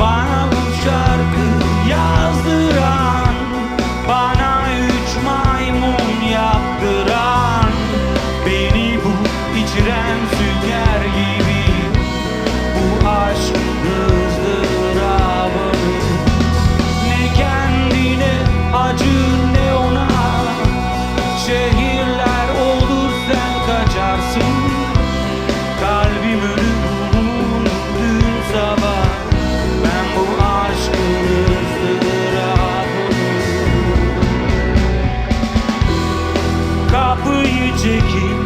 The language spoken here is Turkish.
Bana bu şarkı yazdın were you taking me?